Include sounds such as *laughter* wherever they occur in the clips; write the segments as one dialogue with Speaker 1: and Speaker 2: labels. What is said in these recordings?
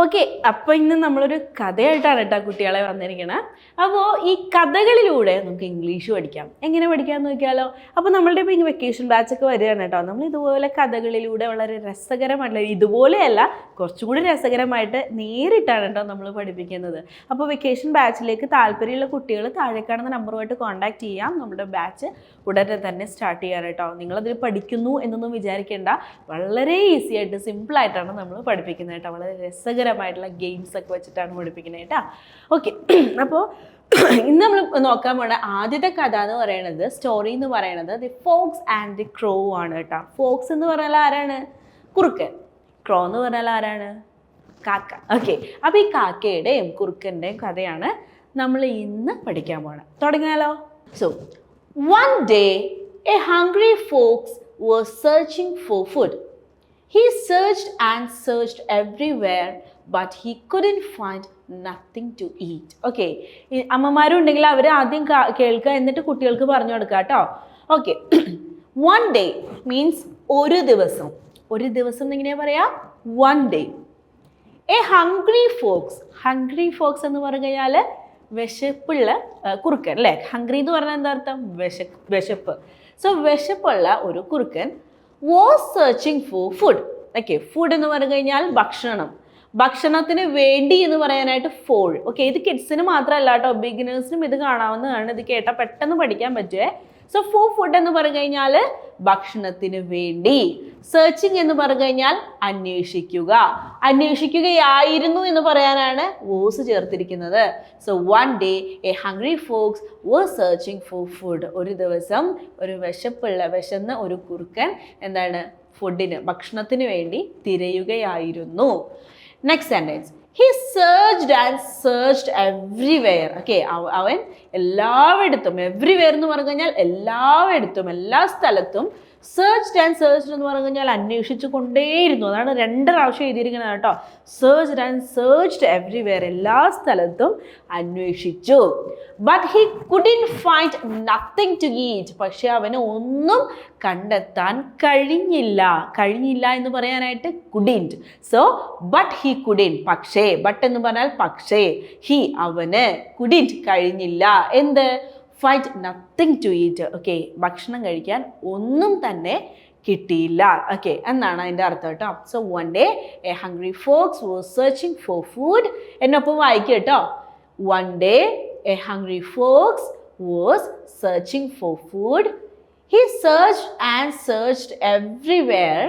Speaker 1: Okay അപ്പോൾ ഇന്ന് നമ്മളൊരു കഥയായിട്ടാണ് കേട്ടോ കുട്ടികളെ വന്നിരിക്കണത് അപ്പോൾ ഈ കഥകളിലൂടെ നമുക്ക് ഇംഗ്ലീഷ് പഠിക്കാം. എങ്ങനെ പഠിക്കാമെന്ന് നോക്കിയാലോ? അപ്പോൾ നമ്മളുടെ ഇപ്പോൾ ഈ വെക്കേഷൻ ബാച്ചൊക്കെ വരികയാണ് കേട്ടോ നമ്മൾ ഇതുപോലെ കഥകളിലൂടെ വളരെ രസകരമായിട്ടുള്ള ഇതുപോലെയല്ല കുറച്ചും കൂടി രസകരമായിട്ട് നേരിട്ടാണ് കേട്ടോ നമ്മൾ പഠിപ്പിക്കുന്നത്. അപ്പോൾ വെക്കേഷൻ ബാച്ചിലേക്ക് താല്പര്യമുള്ള കുട്ടികൾ താഴെ കാണുന്ന നമ്പറുമായിട്ട് കോൺടാക്ട് ചെയ്യാം. നമ്മുടെ ബാച്ച് ഉടനെ തന്നെ സ്റ്റാർട്ട് ചെയ്യാൻ കേട്ടോ നിങ്ങളതിൽ പഠിക്കുന്നു എന്നൊന്നും വിചാരിക്കേണ്ട. വളരെ ഈസി ആയിട്ട് സിമ്പിളായിട്ടാണ് നമ്മൾ പഠിപ്പിക്കുന്നത് കേട്ടോ വളരെ രസകരമായിട്ടുള്ള ഗെയിംസ് ഒക്കെ വെച്ചിട്ടാണ് പഠിപ്പിക്കുന്നത് കേട്ടോ ഓക്കെ അപ്പോൾ ഇന്ന് നമ്മൾ നോക്കാൻ പോണ ആദ്യത്തെ കഥ എന്ന് പറയുന്നത് സ്റ്റോറി എന്ന് പറയുന്നത് the fox and the crow ആണ് കേട്ടോ ഫോക്സ് എന്ന് പറഞ്ഞാൽ ആരാണ്? കുറുക്കൻ. ക്രോ എന്ന് പറഞ്ഞാൽ ആരാണ്? കാക്ക. ഓക്കെ അപ്പോൾ ഈ കാക്കയുടെയും കുറുക്കന്റെയും കഥയാണ് നമ്മൾ ഇന്ന് പഠിക്കാൻ പോണത് തുടങ്ങിയാലോ? So one day a hungry fox was searching for food he search and search everywhere, but he couldn't find nothing to eat okay അമ്മമാരുണ്ടെങ്കിൽ അവർ ആദ്യം കേൾക്കുക എന്നിട്ട് കുട്ടികൾക്ക് പറഞ്ഞു കൊടുക്കുക കേട്ടോ. ഓക്കെ വൺ ഡേ മീൻസ് ഒരു ദിവസം. ഒരു ദിവസം എങ്ങനെയാ പറയാ? One day a hungry fox hungry fox എന്ന് പറഞ്ഞു കഴിഞ്ഞാൽ വിശപ്പുള്ള കുറുക്കൻ അല്ലേ? ഹംഗ്രി എന്ന് പറഞ്ഞാൽ എന്താ അർത്ഥം? വിശ വിശപ്പ്. സോ വിശപ്പുള്ള ഒരു കുറുക്കൻ was searching for food okay food എന്ന് പറഞ്ഞു കഴിഞ്ഞാൽ ഭക്ഷണം. ഭക്ഷണത്തിന് വേണ്ടി എന്ന് പറയാനായിട്ട് ഫോൾ ഓക്കെ ഇത് കിഡ്സിന് മാത്രമല്ല കേട്ടോ ബിഗിനേഴ്സിനും ഇത് കാണാവുന്നതാണ്. ഇത് കേട്ടാൽ പെട്ടെന്ന് പഠിക്കാൻ പറ്റുമേ സോ ഫോർ ഫുഡ് എന്ന് പറഞ്ഞു കഴിഞ്ഞാൽ ഭക്ഷണത്തിന് വേണ്ടി. സെർച്ചിങ് എന്ന് പറഞ്ഞു കഴിഞ്ഞാൽ അന്വേഷിക്കുക. അന്വേഷിക്കുകയായിരുന്നു എന്ന് പറയാനാണ് വോസ് ചേർത്തിരിക്കുന്നത്. So one day a hungry fox was searching for food ഒരു ദിവസം ഒരു വിശപ്പുള്ള വിശന്ന ഒരു കുറുക്കൻ എന്താണ് ഫുഡിന് ഭക്ഷണത്തിന് വേണ്ടി തിരയുകയായിരുന്നു. Next sentence he searched and searched everywhere okay അവൻ എല്ലായിടത്തും എവ്രിവെയർ എന്ന് പറഞ്ഞു കഴിഞ്ഞാൽ എല്ലായിടത്തും എല്ലാ സ്ഥലത്തും സെർച്ച്ഡ് ആൻഡ് സെർച്ച് എന്ന് പറഞ്ഞു കഴിഞ്ഞാൽ അന്വേഷിച്ചു കൊണ്ടേയിരുന്നു. അതാണ് രണ്ട് പ്രാവശ്യം എഴുതിയിരിക്കുന്നത് കേട്ടോ. സെർച്ച് ആൻഡ് സെർച്ച് എവ്രിവെയർ എല്ലാ സ്ഥലത്തും അന്വേഷിച്ചു. But he couldn't find nothing to eat പക്ഷെ അവന് ഒന്നും കണ്ടെത്താൻ കഴിഞ്ഞില്ല. കഴിഞ്ഞില്ല എന്ന് പറയാനായിട്ട് couldn't so but he couldn't പക്ഷേ ബട്ട് എന്ന് പറഞ്ഞാൽ പക്ഷേ ഹി അവന് കുഡിന്റ് കഴിഞ്ഞില്ല. എന്ത്? Find nothing to eat okay ഭക്ഷണം കഴിക്കാൻ ഒന്നും തന്നെ കിട്ടിയില്ല. ഓക്കെ എന്നാണ് അതിന്റെ അർത്ഥം കേട്ടോ. So one day a hungry fox was searching for food എന്നൊപ്പം വായിക്കുക കേട്ടോ. One day a hungry fox was searching for food he search and searched everywhere,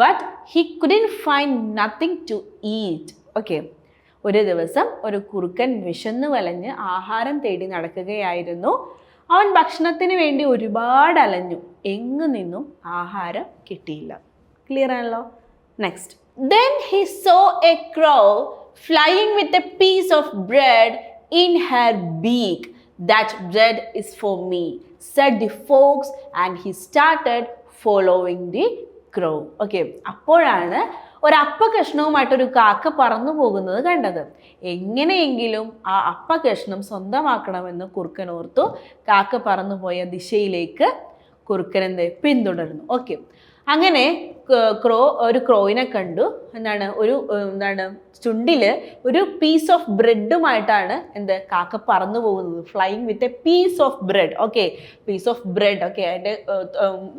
Speaker 1: but he couldn't find nothing to eat Okay. ഒരു ദിവസം ഒരു കുറുക്കൻ വിശന്നു വലഞ്ഞ് ആഹാരം തേടി നടക്കുകയായിരുന്നു. അവൻ ഭക്ഷണത്തിന് വേണ്ടി ഒരുപാട് അലഞ്ഞു. എങ്ങു നിന്നും ആഹാരം കിട്ടിയില്ല. ക്ലിയർ ആണല്ലോ? Next then he saw a crow flying with a piece of bread in her beak that bread is for me said the fox and he started following the crow okay അപ്പോഴാണ് ഒരു അപ്പകഷ്ണവുമായിട്ടൊരു കാക്ക പറന്നു പോകുന്നത് കണ്ടത്. എങ്ങനെയെങ്കിലും ആ അപ്പ കഷ്ണം സ്വന്തമാക്കണമെന്ന് കുറുക്കൻ ഓർത്തു. കാക്ക പറന്നുപോയ ദിശയിലേക്ക് കുറുക്കൻ എന്ത്? പിന്തുടർന്നു ഓക്കെ അങ്ങനെ ക്രോ ഒരു ക്രോയിനെ കണ്ടു. എന്താണ് ഒരു എന്താണ് ചുണ്ടിൽ ഒരു പീസ് ഓഫ് ബ്രെഡുമായിട്ടാണ് എന്ത് കാക്ക പറന്നു പോകുന്നത്. Flying with a piece of bread okay piece of bread okay അതിന്റെ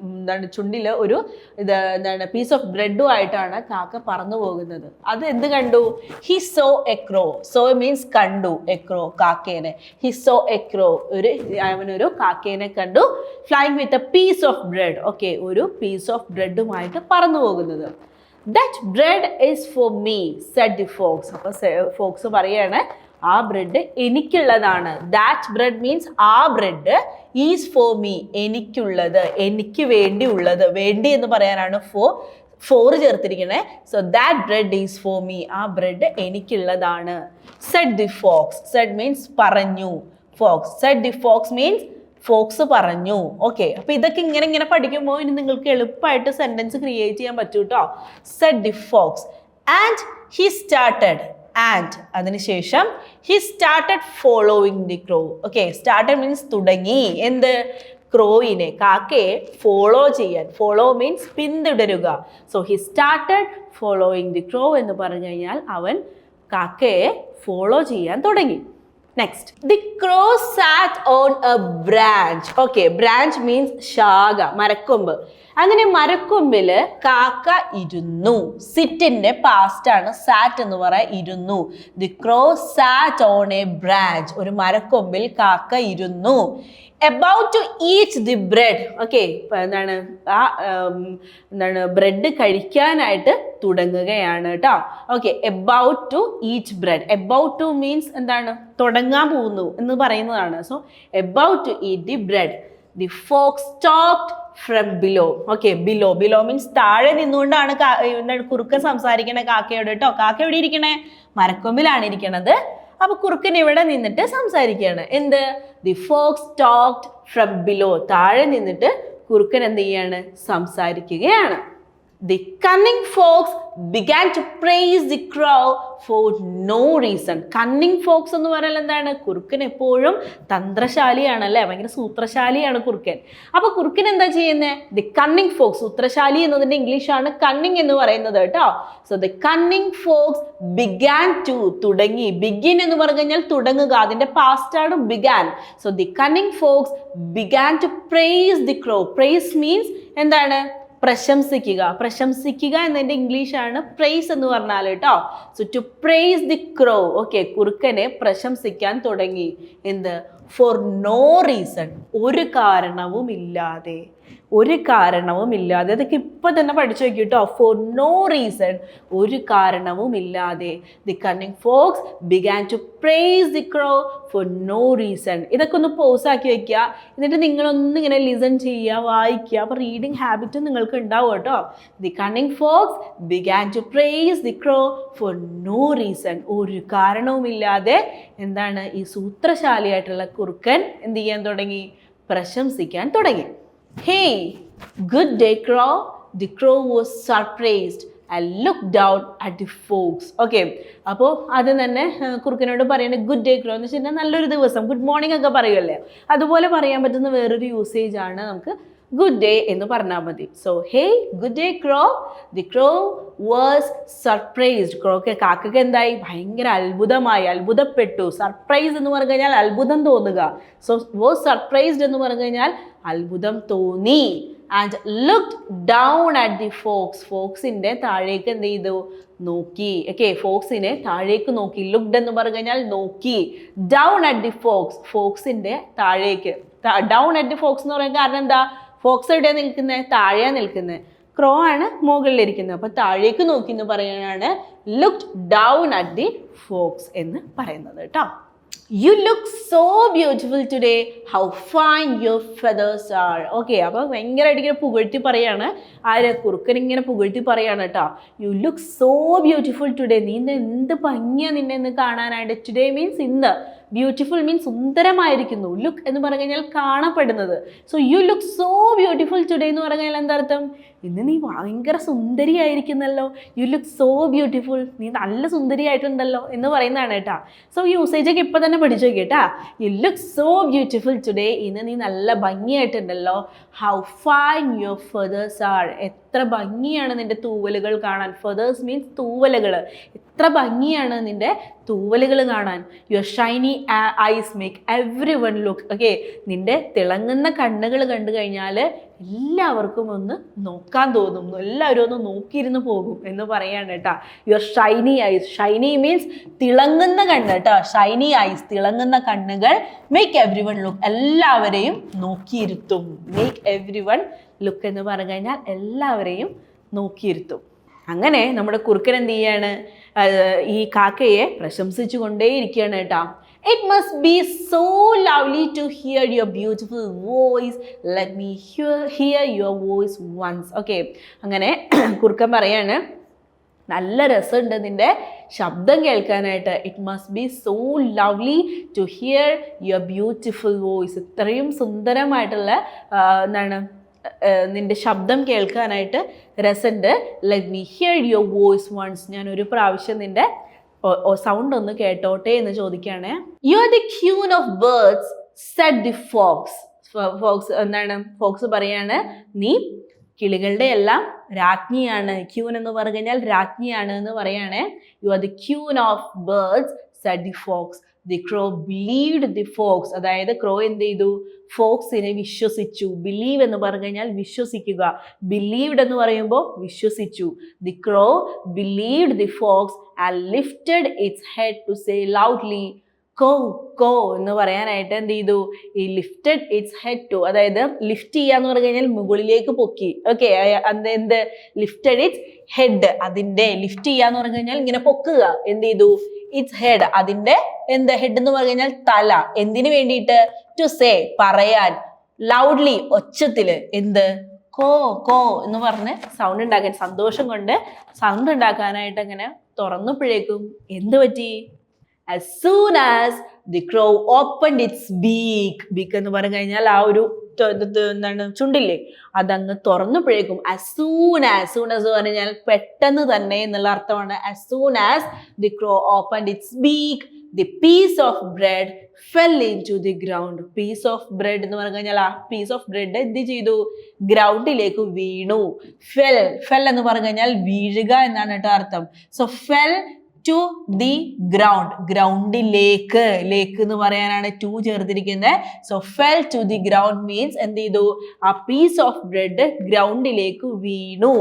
Speaker 1: എന്താണ് ചുണ്ടിൽ ഒരു ഇത് എന്താണ് പീസ് ഓഫ് ബ്രെഡും ആയിട്ടാണ് കാക്ക പറന്നു പോകുന്നത്. അത് എന്ത് കണ്ടു? He saw a crow saw means കണ്ടു എ ക്രോ കാക്കേനെ. ഹി സോ എ ക്രോ ഒരു അവനൊരു കാക്കേനെ കണ്ടു. Flying with a piece of bread okay ഒരു പീസ് ഓഫ് ബ്രെഡുമായിട്ട് പറന്നു പോകുന്നത് that bread is for me said the fox അപ്പോൾ ഫോക്സ് പറയാണ് ആ ബ്രെഡ് എനിക്കുള്ളതാണ്. ദാറ്റ് ബ്രെഡ് മീൻസ് ആ ബ്രെഡ് ഈസ് ഫോർ മീ എനിക്കുള്ളത് എനിക്ക് വേണ്ടി ഉള്ളത് വേണ്ടി എന്ന് പറയാനാണ് for for ചേർത്തിരിക്കണേ. So that bread is for me ആ bread എനിക്കുള്ളതാണ് said the fox said means പറഞ്ഞു fox said the fox means fox പറഞ്ഞു. ഓക്കെ അപ്പൊ ഇതൊക്കെ ഇങ്ങനെ ഇങ്ങനെ പഠിക്കുമ്പോൾ ഇനി നിങ്ങൾക്ക് എളുപ്പമായിട്ട് സെന്റൻസ് ക്രിയേറ്റ് ചെയ്യാൻ പറ്റൂ കേട്ടോ said the fox and he started and അതിനുശേഷം he started following the crow okay started means തുടങ്ങി. എന്ത്? ക്രോയിനെ കാക്കയെ ഫോളോ ചെയ്യാൻ. ഫോളോ മീൻസ് പിന്തുടരുക. So he started following the crow എന്ന് പറഞ്ഞു കഴിഞ്ഞാൽ അവൻ കാക്കയെ ഫോളോ ചെയ്യാൻ തുടങ്ങി. Next the crows sat on a branch okay branch means ശാഖ മരക്കൊമ്പ്. അങ്ങനെ മരക്കൊമ്പിൽ കാക്ക ഇരുന്നു. സിറ്റിന്റെ പാസ്റ്റ് ആണ് സാറ്റ് എന്ന് പറയാൻ ഇരുന്നു. The crow sat on a branch ഒരു മരക്കൊമ്പിൽ കാക്ക ഇരുന്നു. About to eat the bread okay എന്താണ്? ആ എന്താണ് ബ്രെഡ് കഴിക്കാനായിട്ട് തുടങ്ങുകയാണ് കേട്ടോ okay about to eat bread about to means എന്താണ്? തുടങ്ങാൻ പോകുന്നു എന്ന് പറയുന്നതാണ്. So about to eat the bread the fox stopped from below okay below below means താഴെ നിന്നുകൊണ്ടാണ് എന്താണ് കുറുക്കൻ സംസാരിക്കണേ കാക്കയോട് കേട്ടോ കാക്ക എവിടെ ഇരിക്കണേ? മരക്കൊമ്പിലാണ് ഇരിക്കണത്. അപ്പൊ കുറുക്കൻ ഇവിടെ നിന്നിട്ട് സംസാരിക്കുകയാണ്. എന്ത്? The fox talked from below താഴെ നിന്നിട്ട് കുറുക്കൻ എന്ത് ചെയ്യാണ്? സംസാരിക്കുകയാണ്. The cunning fox began to praise the crow for no reason cunning fox എന്ന് പറഞ്ഞാൽ എന്താണ്? കുറുക്കൻ എപ്പോഴും തന്ത്രശാലിയാണ് അല്ലേ? ഭയങ്കര സൂത്രശാലിയാണ് കുറുക്കൻ. അപ്പൊ കുറുക്കൻ എന്താ ചെയ്യുന്നത് ദി കണ്ണിങ് ഫോക്സ് സൂത്രശാലി എന്നതിന്റെ ഇംഗ്ലീഷാണ് കണ്ണിങ് എന്ന് പറയുന്നത് കേട്ടോ. So the cunning fox began to തുടങ്ങി. ബിഗിൻ എന്ന് പറഞ്ഞു കഴിഞ്ഞാൽ തുടങ്ങുക. അതിന്റെ പാസ്റ്റ് ആണ് began so the cunning fox began to praise the crow praise means എന്താണ്? പ്രശംസിക്കുക. പ്രശംസിക്കുക എന്നതിന്റെ ഇംഗ്ലീഷാണ് പ്രൈസ് എന്ന് പറഞ്ഞാൽ കേട്ടോ. So to praise the crow okay കുറുക്കനെ പ്രശംസിക്കാൻ തുടങ്ങി. എന്ത്? ഫോർ നോ റീസൺ ഒരു കാരണവും ഇല്ലാതെ ഒരു കാരണവും ഇല്ലാതെ അതൊക്കെ ഇപ്പം തന്നെ പഠിച്ചു നോക്കി കേട്ടോ ഫോർ നോ റീസൺ ഒരു കാരണവും ഇല്ലാതെ the cunning fox began to praise the crow for no reason ഇതൊക്കെ ഒന്ന് പോസ് ആക്കി വയ്ക്കുക എന്നിട്ട് നിങ്ങളൊന്ന് ഇങ്ങനെ ലിസൺ ചെയ്യുക വായിക്കുക. അപ്പോൾ റീഡിങ് ഹാബിറ്റ് നിങ്ങൾക്ക് ഉണ്ടാവും കേട്ടോ. The cunning fox began to praise the crow for no reason ഒരു കാരണവുമില്ലാതെ എന്താണ് ഈ സൂത്രശാലിയായിട്ടുള്ള കുറുക്കൻ എന്ത് ചെയ്യാൻ തുടങ്ങി? പ്രശംസിക്കാൻ തുടങ്ങി. Hey good day crow the crow was surprised I look down at the fox okay അപ്പോൾ ആദ്യം തന്നെ കുറുക്കനോട് പറയുന്നത് ഗുഡ് ഡേ ക്രോ എന്ന് വെച്ചിട്ടുണ്ടെങ്കിൽ നല്ലൊരു ദിവസം. ഗുഡ് മോർണിംഗ് ഒക്കെ പറയുമല്ലേ അതുപോലെ പറയാൻ പറ്റുന്ന വേറൊരു യൂസേജ് ആണ് നമുക്ക് ഗുഡ് ഡേ എന്ന് പറഞ്ഞാൽ മതി. So hey good day crow the crow was surprised croak കാക്കയ്ക്ക് എന്തായി? ഭയങ്കര അത്ഭുതമായി. അത്ഭുതപ്പെട്ടു. സർപ്രൈസ് എന്ന് പറഞ്ഞു കഴിഞ്ഞാൽ അത്ഭുതം തോന്നുക. സോ വേഴ്സ് സർപ്രൈസ്ഡ് എന്ന് പറഞ്ഞു കഴിഞ്ഞാൽ അത്ഭുതം തോന്നി. And look down at the fox ഫോക്സിന്റെ താഴേക്ക് എന്ത് ചെയ്തു? നോക്കി. ഓക്കെ ഫോക്സിനെ താഴേക്ക് നോക്കി. ലുക്ഡ് എന്ന് പറഞ്ഞു കഴിഞ്ഞാൽ നോക്കി. ഡൗൺ അറ്റ് ദി ഫോക്സ് ഫോക്സിന്റെ താഴേക്ക്. ഡൗൺ അറ്റ് ദി ഫോക്സ് എന്ന് പറയാൻ കാരണം എന്താ? ഫോക്സ് എവിടെയാണ് നിൽക്കുന്നത് താഴെയാണ് നിൽക്കുന്നത് ക്രോ ആണ് മുകളിലിരിക്കുന്നത്. അപ്പോൾ താഴേക്ക് നോക്കി എന്ന് പറയാനാണ് look down at the fox എന്ന് പറയുന്നത് കേട്ടോ. You look so beautiful today how fine your feathers are okay അപ്പോൾ ഭയങ്കരമായിട്ട് ഇങ്ങനെ പുകഴ്ത്തി പറയാണ്. ആര് കുറുക്കൻ ഇങ്ങനെ പുകഴ്ത്തി പറയാണ് കേട്ടോ. You look so beautiful today നീ എന്ത് ഭംഗിയാണ് നിന്നെ ഇന്ന് കാണാനായിട്ട്? ടുഡേ മീൻസ് ഇന്ന് ബ്യൂട്ടിഫുൾ മീൻസ് സുന്ദരമായിരിക്കുന്നു. ലുക്ക് എന്ന് പറഞ്ഞു കഴിഞ്ഞാൽ കാണപ്പെടുന്നത്. So you look so beautiful today എന്ന് പറഞ്ഞു കഴിഞ്ഞാൽ എന്താ അർത്ഥം? ഇന്ന് നീ ഭയങ്കര സുന്ദരിയായിരിക്കുന്നല്ലോ. യു ലുക്ക് സോ ബ്യൂട്ടിഫുൾ നീ നല്ല സുന്ദരിയായിട്ടുണ്ടല്ലോ എന്ന് പറയുന്നതാണ് കേട്ടാ. സോ യൂസേജ് ഒക്കെ ഇപ്പം തന്നെ പഠിച്ചു കേട്ടാ. You look so beautiful today ഇന്ന് നീ നല്ല ഭംഗിയായിട്ടുണ്ടല്ലോ. How fine your feathers are എത്ര ഭംഗിയാണ് നിന്റെ തൂവലുകൾ കാണാൻ. ഫെദേഴ്സ് മീൻസ് തൂവലുകൾ എത്ര ഭംഗിയാണ് നിന്റെ തൂവലുകൾ കാണാൻ. Your shiny eyes make everyone look okay നിന്റെ തിളങ്ങുന്ന കണ്ണുകൾ കണ്ടു കഴിഞ്ഞാൽ എല്ലാവർക്കും ഒന്ന് നോക്കാൻ തോന്നും. എല്ലാവരും ഒന്ന് നോക്കിയിരുന്ന് പോകും എന്ന് പറയാണ് കേട്ടോ. Your shiny eyes shiny means തിളങ്ങുന്ന കണ്ണ് കേട്ടോ. ഷൈനി ഐസ് തിളങ്ങുന്ന കണ്ണുകൾ മേക്ക് എവ്രി വൺ ലുക്ക് എല്ലാവരെയും നോക്കിയിരുത്തും. മേക്ക് എവ്രി വൺ ലുക്ക് എന്ന് പറഞ്ഞു കഴിഞ്ഞാൽ എല്ലാവരെയും നോക്കിയിരുത്തും. അങ്ങനെ നമ്മുടെ കുറുക്കൻ എന്ത് ചെയ്യാണ്? ഈ കാക്കയെ പ്രശംസിച്ചു കൊണ്ടേയിരിക്കുകയാണ് കേട്ടോ it must be so lovely to hear your beautiful voice let me hear your voice once okay അങ്ങനെ *clears throat* കുറുക്കൻ പറയാണ് നല്ല രസമുണ്ട് നിന്റെ ശബ്ദം കേൾക്കാനായിട്ട്. It must be so lovely to hear your beautiful voice ഇത്രയും സുന്ദരമായിട്ടുള്ള എന്താണ് നിന്റെ ശബ്ദം കേൾക്കാനായിട്ട് രസന്റെ let me hear your voice once ഞാൻ ഒരു പ്രാവശ്യം നിന്റെ സൗണ്ട് ഒന്ന് കേട്ടോട്ടെ എന്ന് ചോദിക്കുകയാണ് you are the queen of birds said the fox fox എന്താണ്? ഫോക്സ് പറയാണ് നീ കിളികളുടെ എല്ലാം രാജ്ഞിയാണ്. ക്യൂൻ എന്ന് പറഞ്ഞു കഴിഞ്ഞാൽ രാജ്ഞിയാണ് എന്ന് പറയാണ്. You are the queen of birds said the fox the crow believed the fox അതായത് ക്രോ എന്ത് ചെയ്തു? ഫോക്സിനെ വിശ്വസിച്ചു. ബിലീവ് എന്ന് പറഞ്ഞു കഴിഞ്ഞാൽ വിശ്വസിക്കുക. ബിലീവ്ഡ് എന്ന് പറയുമ്പോൾ വിശ്വസിച്ചു. The crow believed the fox and lifted its head to say loudly കോ കോ എന്ന് പറയാനായിട്ട് എന്ത് ചെയ്തു? ഈ ലിഫ്റ്റഡ് ഇറ്റ്സ് ഹെഡ് ടു അതായത് ലിഫ്റ്റ് ചെയ്യുക എന്ന് പറഞ്ഞു കഴിഞ്ഞാൽ മുകളിലേക്ക് പൊക്കി. ഓക്കെ അത് എന്ത്? ലിഫ്റ്റഡ് ഇറ്റ്സ് ഹെഡ് അതിന്റെ ലിഫ്റ്റ് ചെയ്യുക എന്ന് പറഞ്ഞു കഴിഞ്ഞാൽ ഇങ്ങനെ പൊക്കുക. എന്ത് ചെയ്തു? ഇറ്റ്സ് ഹെഡ് അതിന്റെ എന്ത്? ഹെഡ് എന്ന് പറഞ്ഞു കഴിഞ്ഞാൽ തല. എന്തിനു വേണ്ടിയിട്ട്? ടു സേ പറയാൻ. ലൗഡ്ലി ഒച്ചത്തിൽ എന്ത്? കോ കോ എന്ന് പറഞ്ഞ് സൗണ്ട് ഉണ്ടാക്കാൻ. സന്തോഷം കൊണ്ട് സൗണ്ട് ഉണ്ടാക്കാനായിട്ട് അങ്ങനെ തുറന്നപ്പോഴേക്കും എന്ത് പറ്റി? As soon as the crow open its beak beak എന്ന് പറഞ്ഞു കഴിഞ്ഞാൽ ആ ഒരു എന്താണ് ചുണ്ടില്ലേ അതങ്ങ് തുറന്നപ്പോഴേക്കും as soon as soon as എന്ന് പറഞ്ഞാൽ പെട്ടെന്ന് തന്നെ എന്നുള്ള അർത്ഥമാണ്. As as the crow open its beak the piece of bread fell into the ground piece of bread എന്ന് പറഞ്ഞു കഴിഞ്ഞാൽ ആ പീസ് ഓഫ് ബ്രെഡ് എന്ത് ചെയ്തു? ഗ്രൗണ്ടിലേക്ക് വീണു. ഫെൽ ഫെൽ എന്ന് പറഞ്ഞു കഴിഞ്ഞാൽ വീഴുക എന്നാണ് കേട്ടോ അർത്ഥം. So fell to the ground ഗ്രൗണ്ടിലേക്ക് ലേക്ക് എന്ന് പറയാനാണ് ടു ചേർത്തിരിക്കുന്നത് so fell to the ground means എന്ത് ചെയ്തു? ആ പീസ് ഓഫ് ബ്രെഡ് ഗ്രൗണ്ടിലേക്ക് വീണു.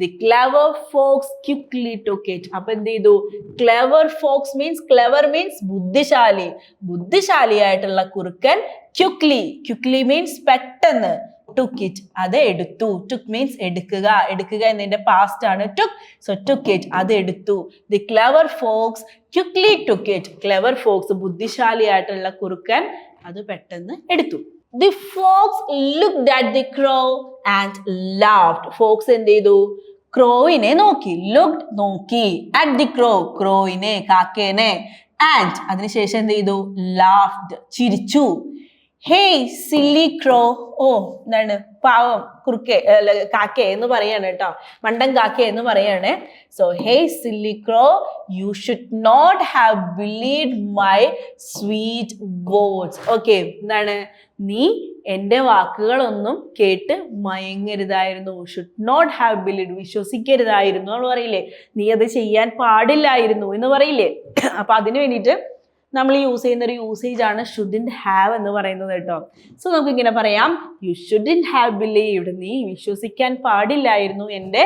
Speaker 1: The clever fox quickly took it അപ്പൊ എന്ത് ചെയ്തു? Clever fox means clever means ബുദ്ധിശാലി. ബുദ്ധിശാലിയായിട്ടുള്ള കുറുക്കൻ ക്യുക്ലി ക്യുക്ലി മീൻസ് പെട്ടെന്ന്. ടുക്ക് ഇറ്റ് അത് എടുത്തു. ടുക്ക് മീൻസ് എടുക്കുക. എടുക്കുക എന്നതിന്റെ പാസ്റ്റ് ആണ്. ടുക്ക് സോ ടുക്ക് ഇറ്റ് അത് എടുത്തു. The clever fox quickly took it clever fox ബുദ്ധിശാലിയായിട്ടുള്ള കുറുക്കൻ അത് പെട്ടെന്ന് എടുത്തു. The fox looked at the crow and laughed fox എന്ത് ചെയ്തു? ക്രോയിനെ നോക്കി. ലുക്ഡ് നോക്കി. അറ്റ് ദി ക്രോ ക്രോയിനെ കാക്കേനെ. ആൻഡ് അതിനുശേഷം എന്ത് ചെയ്തു? ലാഫ്ഡ് ചിരിച്ചു. ഹേയ് സില്ലി ക്രോ ഓ എന്താണ്? പാവം കുറുക്കെ അല്ല, കാക്കെ എന്ന് പറയാണ് കേട്ടോ മണ്ടൻ കാക്കെ എന്ന് പറയാണ്. So hey silly crow you should not have believe my sweet words okay എന്താണ്? നീ എന്റെ വാക്കുകളൊന്നും കേട്ട് മയങ്ങരുതായിരുന്നു. ഷുഡ് നോട്ട് ഹാവ് ബിലീവ് വിശ്വസിക്കരുതായിരുന്നു എന്ന് പറയില്ലേ? നീ അത് ചെയ്യാൻ പാടില്ലായിരുന്നു എന്ന് പറയില്ലേ? അപ്പൊ അതിന് വേണ്ടിയിട്ട് നമ്മൾ യൂസ് ചെയ്യുന്ന ഒരു യൂസേജ് ആണ് ഷുഡിൻ ഹാവ് എന്ന് പറയുന്നത് കേട്ടോ. സോ നമുക്ക് ഇങ്ങനെ പറയാം. യു ഷുഡിൻ ഹാവ് ബിലീവ്ഡ് നീ വിശ്വസിക്കാൻ പാടില്ലായിരുന്നു എന്റെ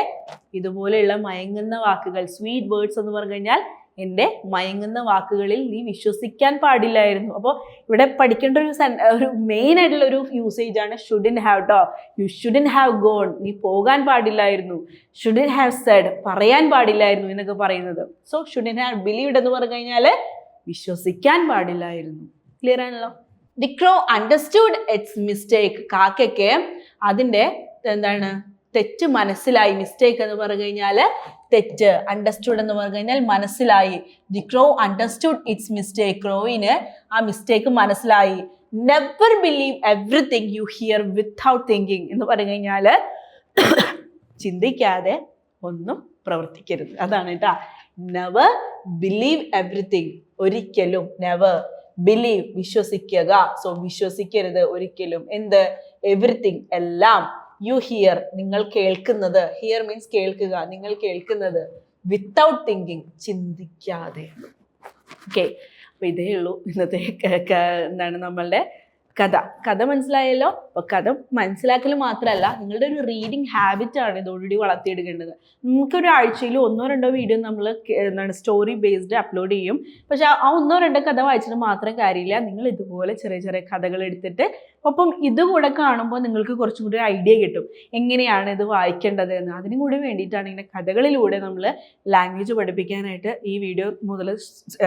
Speaker 1: ഇതുപോലെയുള്ള മയങ്ങുന്ന വാക്കുകൾ സ്വീറ്റ് വേർഡ്സ് എന്ന് പറഞ്ഞു കഴിഞ്ഞാൽ എന്റെ മയങ്ങുന്ന വാക്കുകളിൽ നീ വിശ്വസിക്കാൻ പാടില്ലായിരുന്നു. അപ്പോൾ ഇവിടെ പഠിക്കേണ്ട ഒരു ഒരു മെയിൻ ആയിട്ടുള്ള ഒരു യൂസേജ് ആണ് ഷുഡിൻ ഹാവ് ടോ യു ഷുഡിൻ ഹാവ് ഗോൺ നീ പോകാൻ പാടില്ലായിരുന്നു. ഷുഡിൻ ഹാവ് സെഡ് പറയാൻ പാടില്ലായിരുന്നു എന്നൊക്കെ പറയുന്നത്. സോ ഷുഡിൻ ഹാവ് ബിലീവ്ഡ് എന്ന് പറഞ്ഞു കഴിഞ്ഞാൽ വിശ്വസിക്കാൻ പാടില്ലായിരുന്നു. ക്ലിയർ ആണല്ലോ? The crow understood its mistake കാക്കയ്ക്ക് അതിന്റെ എന്താണ് തെറ്റ് മനസ്സിലായി. മിസ്റ്റേക്ക് എന്ന് പറഞ്ഞു കഴിഞ്ഞാൽ തെറ്റ് അണ്ടർസ്റ്റുഡ് എന്ന് പറഞ്ഞു കഴിഞ്ഞാൽ മനസ്സിലായി. The crow understood its mistake ക്രോയിന് ആ മിസ്റ്റേക്ക് മനസ്സിലായി. Never believe everything you hear without thinking എന്ന് പറഞ്ഞു കഴിഞ്ഞാൽ ചിന്തിക്കാതെ ഒന്നും പ്രവർത്തിക്കരുത്. അതാണ് കേട്ടാ. നെവർ ബിലീവ് എവറിത്തിങ് ഒരിക്കലും നെവർ ബിലീവ് വിശ്വസിക്കുക. സോ വിശ്വസിക്കരുത് ഒരിക്കലും. എന്ത്? എവറിത്തിങ് എല്ലാം യു ഹിയർ നിങ്ങൾ കേൾക്കുന്നത്. ഹിയർ മീൻസ് കേൾക്കുക. നിങ്ങൾ കേൾക്കുന്നത് വിത്തൗട്ട് തിങ്കിങ് ചിന്തിക്കാതെ. ഓക്കെ അപ്പൊ ഇതേ ഉള്ളൂ. ഇന്നത്തെ എന്താണ് നമ്മളുടെ കഥ. കഥ മനസ്സിലായല്ലോ? അപ്പൊ കഥ മനസ്സിലാക്കൽ മാത്രമല്ല നിങ്ങളുടെ ഒരു റീഡിങ് ഹാബിറ്റ് ആണ് ഇതോടുകൂടി വളർത്തിയെടുക്കേണ്ടത്. നമുക്കൊരു ആഴ്ചയിൽ ഒന്നോ രണ്ടോ വീഡിയോ നമ്മൾ എന്താണ് സ്റ്റോറി ബേസ്ഡ് അപ്ലോഡ് ചെയ്യും. പക്ഷെ ആ ഒന്നോ രണ്ടോ കഥ വായിച്ചിട്ട് മാത്രം കാര്യമില്ല. നിങ്ങൾ ഇതുപോലെ ചെറിയ ചെറിയ കഥകൾ എടുത്തിട്ട് ഒപ്പം ഇതുകൂടെ കാണുമ്പോൾ നിങ്ങൾക്ക് കുറച്ചും കൂടി ഐഡിയ കിട്ടും. എങ്ങനെയാണ് ഇത് വായിക്കേണ്ടത് എന്ന്. അതിനും കൂടി വേണ്ടിയിട്ടാണ് ഇങ്ങനെ കഥകളിലൂടെ നമ്മൾ ലാംഗ്വേജ് പഠിപ്പിക്കാനായിട്ട് ഈ വീഡിയോ മുതൽ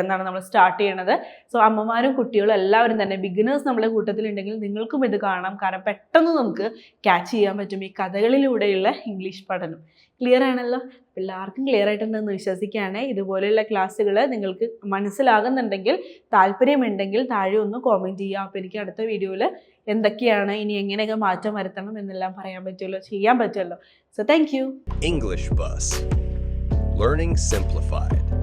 Speaker 1: എന്താണ് നമ്മൾ സ്റ്റാർട്ട് ചെയ്യണത്. സോ അമ്മമാരും കുട്ടികളും എല്ലാവരും തന്നെ ബിഗിനേഴ്സ് നമ്മുടെ കൂട്ടത്തിലുണ്ടെങ്കിൽ നിങ്ങൾക്കും ഇത് കാണാം. കാരണം പെട്ടെന്ന് നമുക്ക് ക്യാച്ച് ചെയ്യാൻ പറ്റും ഈ കഥകളിലൂടെയുള്ള ഇംഗ്ലീഷ് പഠനം. ക്ലിയർ ആണല്ലോ? എല്ലാവർക്കും ക്ലിയർ ആയിട്ടുണ്ടെന്ന് വിശ്വസിക്കുകയാണ്. ഇതുപോലെയുള്ള ക്ലാസ്സുകൾ നിങ്ങൾക്ക് മനസ്സിലാകുന്നുണ്ടെങ്കിൽ താല്പര്യമുണ്ടെങ്കിൽ താഴെ ഒന്ന് കോമെന്റ് ചെയ്യുക. അപ്പോൾ എനിക്ക് അടുത്ത വീഡിയോയിൽ എന്തൊക്കെയാണ് ഇനി എങ്ങനെയൊക്കെ മാറ്റം വരുത്തണം എന്നെല്ലാം പറയാൻ പറ്റുമല്ലോ ചെയ്യാൻ പറ്റുമല്ലോ. So thank you
Speaker 2: English bus learning Simplified.